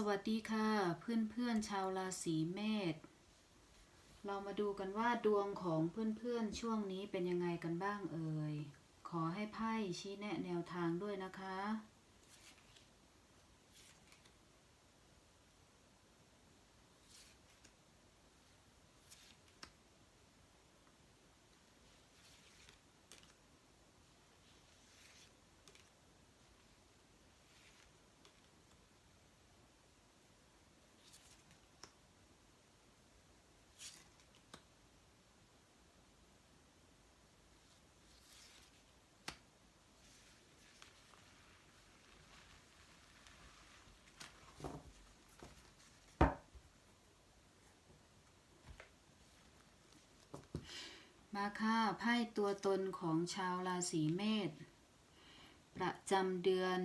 สวัสดีค่ะเพื่อนๆชาวราศีเมษเรามาดูกันว่าดวงของเพื่อนๆช่วงนี้เป็นยังไงกันบ้างเอ่ย ขอให้ไพ่ชี้แนะแนวทางด้วยนะคะ มาค่ะไพ่ตัวตนของชาวราศีเมษประจำเดือน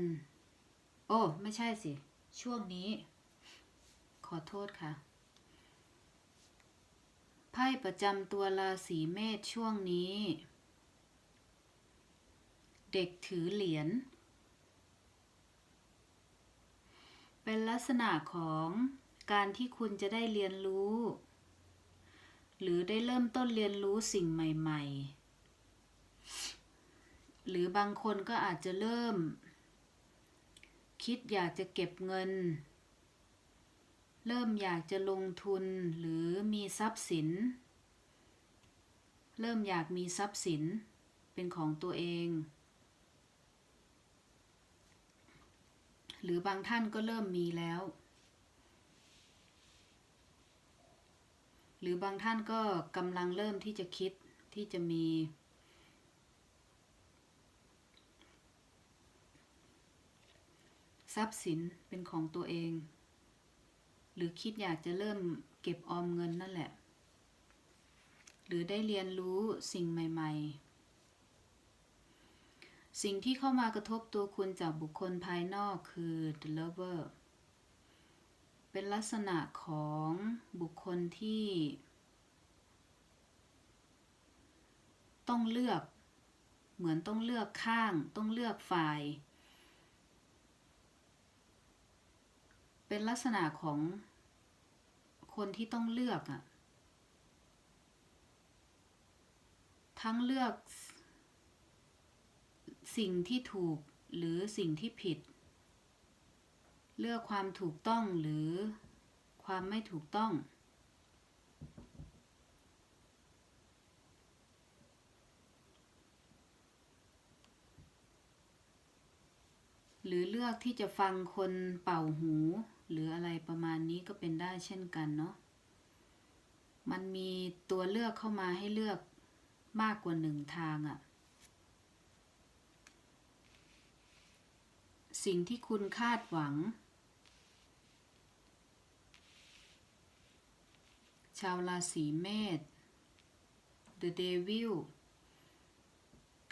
โอ้ ไม่ใช่สิ ช่วงนี้ ขอโทษค่ะ ไพ่ประจำตัวราศีเมษช่วงนี้ เด็กถือเหรียญเป็นลักษณะของการที่คุณจะได้เรียนรู้ หรือได้เริ่มต้นเรียนรู้สิ่งใหม่ ๆ หรือบางคนก็อาจจะเริ่ม คิดอยากจะเก็บเงิน เริ่มอยากจะลงทุนหรือมีทรัพย์สิน เริ่มอยากมีทรัพย์สินเป็นของตัวเอง หรือบางท่านก็เริ่มมีแล้ว หรือบางท่านก็กำลังเริ่มที่จะคิดที่จะมี ทรัพย์สินเป็นของตัวเอง หรือคิดอยากจะเริ่มเก็บออมเงินนั่นแหละ หรือได้เรียนรู้สิ่งใหม่ ๆ สิ่งที่เข้ามากระทบตัวคุณจากบุคคลภายนอกคือ the lover เป็นลักษณะของบุคคลที่ ต้องเลือก เหมือนต้องเลือกข้าง ต้องเลือกฝ่าย เป็นลักษณะของคนที่ต้องเลือกอะทั้งเลือก สิ่งที่ถูกหรือสิ่งที่ผิด เลือกความถูกต้องหรือความไม่ถูกต้อง หรือเลือกที่จะฟังคนเป่าหู หรืออะไรประมาณนี้ก็เป็นได้เช่นกันเนาะ มันมีตัวเลือกเข้ามาให้เลือกมากกว่าหนึ่งทางอะสิ่งที่คุณคาดหวัง ชาวราศีเมษ The Devil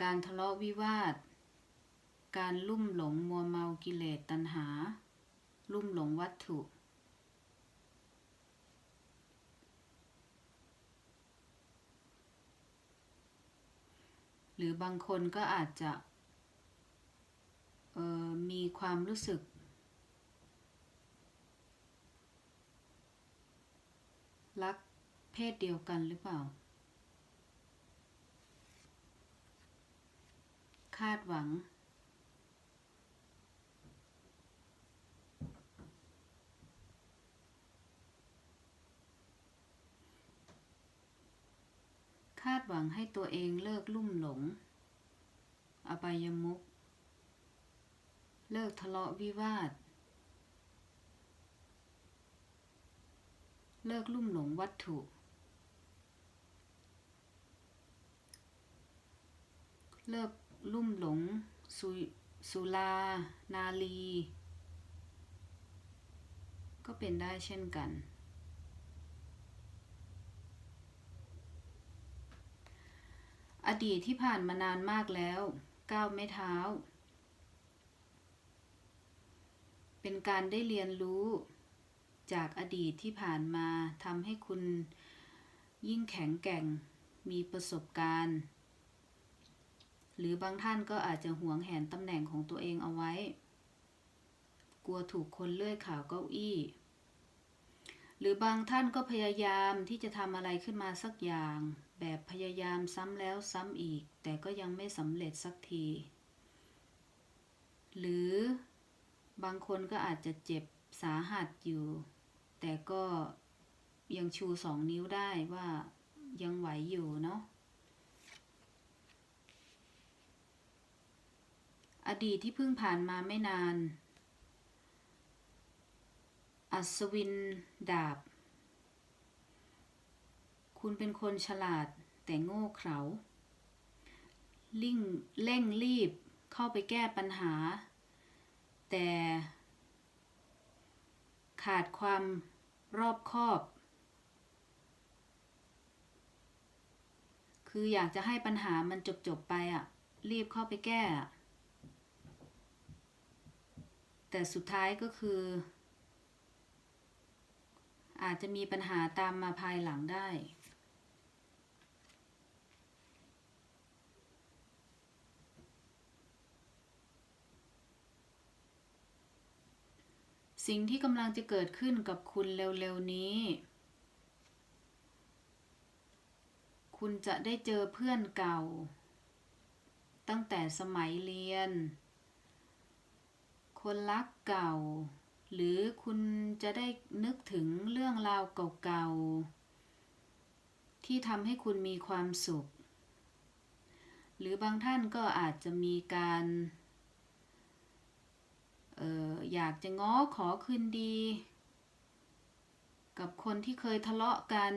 การทะเลาะวิวาท การลุ่มหลงมัวเมากิเลสตัณหา ลุ่มหลงวัตถุหรือบางคนก็อาจจะมีความรู้สึก รักเพศเดียวกันหรือเปล่า คาดหวัง คาดหวังให้ตัวเองเลิกลุ่มหลง อบายมุขเลิกทะเลาะวิวาท เลิกลุ่มหลงวัตถุ เลิกลุ่มหลงสุสุลา นาลี ก็เป็นได้เช่นกัน อดีตที่ผ่านมานานมากแล้วก้าวไม่เท้า เป็นการได้เรียนรู้ จากอดีตที่ผ่านมาทำให้คุณยิ่งแข็งแกร่งมีประสบการณ์ หรือบางท่านก็อาจจะหวงแหนตำแหน่งของตัวเองเอาไว้กกลัวถูกคนเลื่อยข่าวเก้าอี้ หรือบางท่านก็พยายามที่จะทำอะไรขึ้นมาสักอย่าง แบบพยายามซ้ำแล้วซ้ำอีก แต่ก็ยังไม่สำเร็จสักที หรือบางคนก็อาจจะเจ็บสาหัสอยู่ แต่ก็ยังชูสองนิ้วได้ว่ายังไหวอยู่เนาะ อดีตที่เพิ่งผ่านมาไม่นาน อัศวินดาบ คุณเป็นคนฉลาดแต่โง่เขลาลิ่งเร่งรีบเข้าไปแก้ปัญหา แต่ ขาดความรอบคอบ คืออยากจะให้ปัญหามันจบๆไปอะรีบเข้าไปแก้ แต่สุดท้ายก็คือ อาจจะมีปัญหาตามมาภายหลังได้ สิ่งที่กำลังจะเกิดขึ้นกับคุณเร็วๆนี้ คุณจะได้เจอเพื่อนเก่า ตั้งแต่สมัยเรียน คนรักเก่า หรือคุณจะได้นึกถึงเรื่องราวเก่าๆ ที่ทำให้คุณมีความสุข หรือบางท่านก็อาจจะมีการ อออยากจะง้อขอคืนดี กับคนที่เคยทะเลาะกัน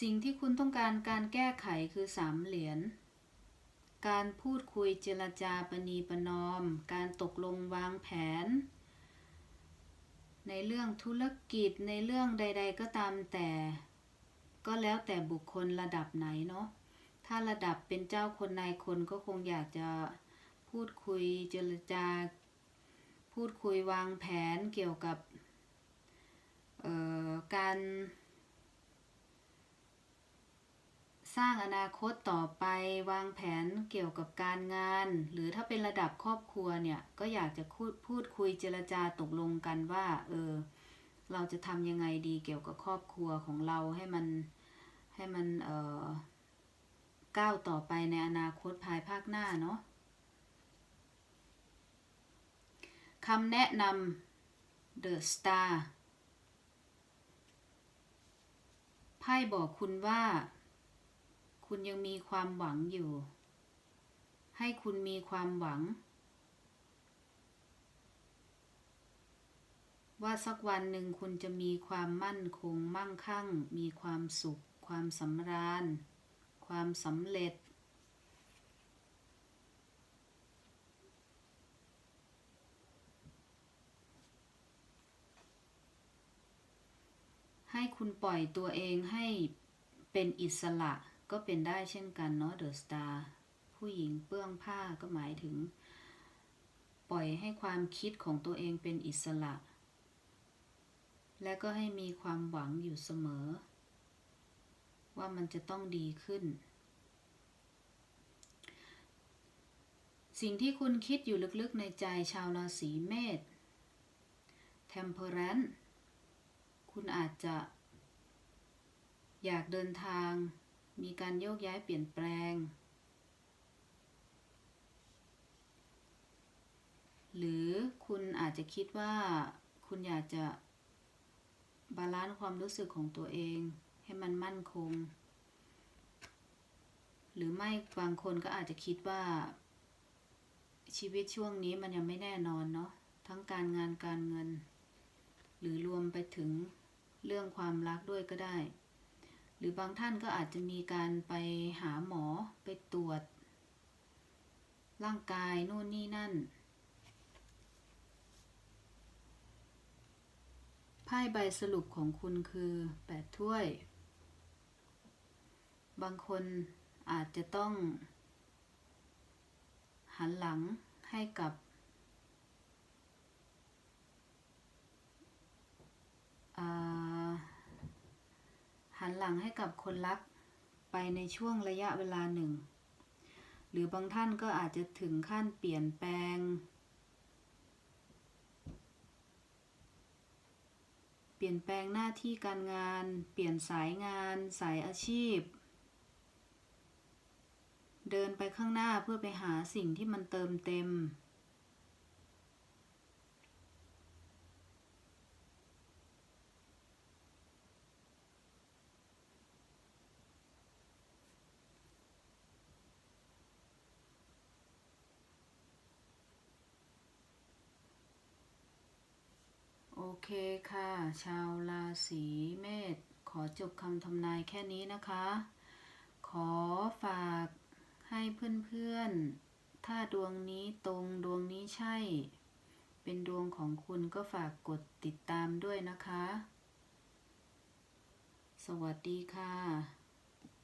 สิ่งที่คุณต้องการการแก้ไขคือสามเหรียญ การพูดคุยเจรจาปณีประนอม การตกลงวางแผน ในเรื่องธุรกิจในเรื่องใด ๆ ก็ตามแต่ ก็แล้วแต่บุคคลระดับไหนเนาะ ถ้าระดับเป็นเจ้าคนนายคนก็คงอยากจะพูดคุยเจรจา พูดคุยวางแผนเกี่ยวกับเอ่อการ สร้างอนาคตต่อไปวางแผนเกี่ยวกับการงาน หรือถ้าเป็นระดับครอบครัวเนี่ย ก็อยากจะพูดพูดคุยเจรจาตกลงกันว่า เออ เราจะทำยังไงดีเกี่ยวกับครอบครัวของเราให้มันให้มันเอ่อก้าวต่อไปในอนาคตภายภาคหน้าเนาะคำแนะนำ The Star ไพ่บอกคุณว่า คุณยังมีความหวังอยู่ ให้คุณมีความหวัง ว่าสักวันหนึ่งคุณจะมีความมั่นคงมั่งคั่ง มีความสุข ความสำราญ ความสำเร็จให้คุณปล่อยตัวเองให้เป็นอิสระ ก็เป็นได้เช่นกันเนาะเดอะสตาร์ผู้หญิงเปื้องผ้าก็หมายถึง ปล่อยให้ความคิดของตัวเองเป็นอิสระ และก็ให้มีความหวังอยู่เสมอ ว่ามันจะต้องดีขึ้น สิ่งที่คุณคิดอยู่ลึกๆในใจชาวราศีเมษ Temperance คุณอาจจะอยากเดินทาง มีการโยกย้ายเปลี่ยนแปลง หรือคุณอาจจะคิดว่าคุณอยากจะบาลานซ์ความรู้สึกของตัวเอง ให้มันมั่นคง หรือไม่บางคนก็อาจจะคิดว่า ชีวิตช่วงนี้มันยังไม่แน่นอนเนาะทั้งการงานการเงิน หรือรวมไปถึงเรื่องความรักด้วยก็ได้ รือบางท่านก็อาจจะมีการไปหาหมอไปตรวจ ร่างกายนู่นนี่นั่น ไพ่ใบสรุปของคุณคือแปดถ้วย บางคนอาจจะต้อง หันหลังให้กับอ่า หลังให้กับคนรักไปในช่วงระยะเวลาหนึ่ง หรือบางท่านก็อาจจะถึงขั้นเปลี่ยนแปลง เปลี่ยนแปลงหน้าที่การงาน เปลี่ยนสายงาน สายอาชีพ เดินไปข้างหน้าเพื่อไปหาสิ่งที่มันเติมเต็ม เคค่ะ ชาวราศีเมษขอจบคำทำนายแค่นี้นะคะ ขอฝากให้เพื่อนๆ ถ้าดวงนี้ตรงดวงนี้ใช่ เป็นดวงของคุณก็ฝากกดติดตามด้วยนะคะ สวัสดีค่ะ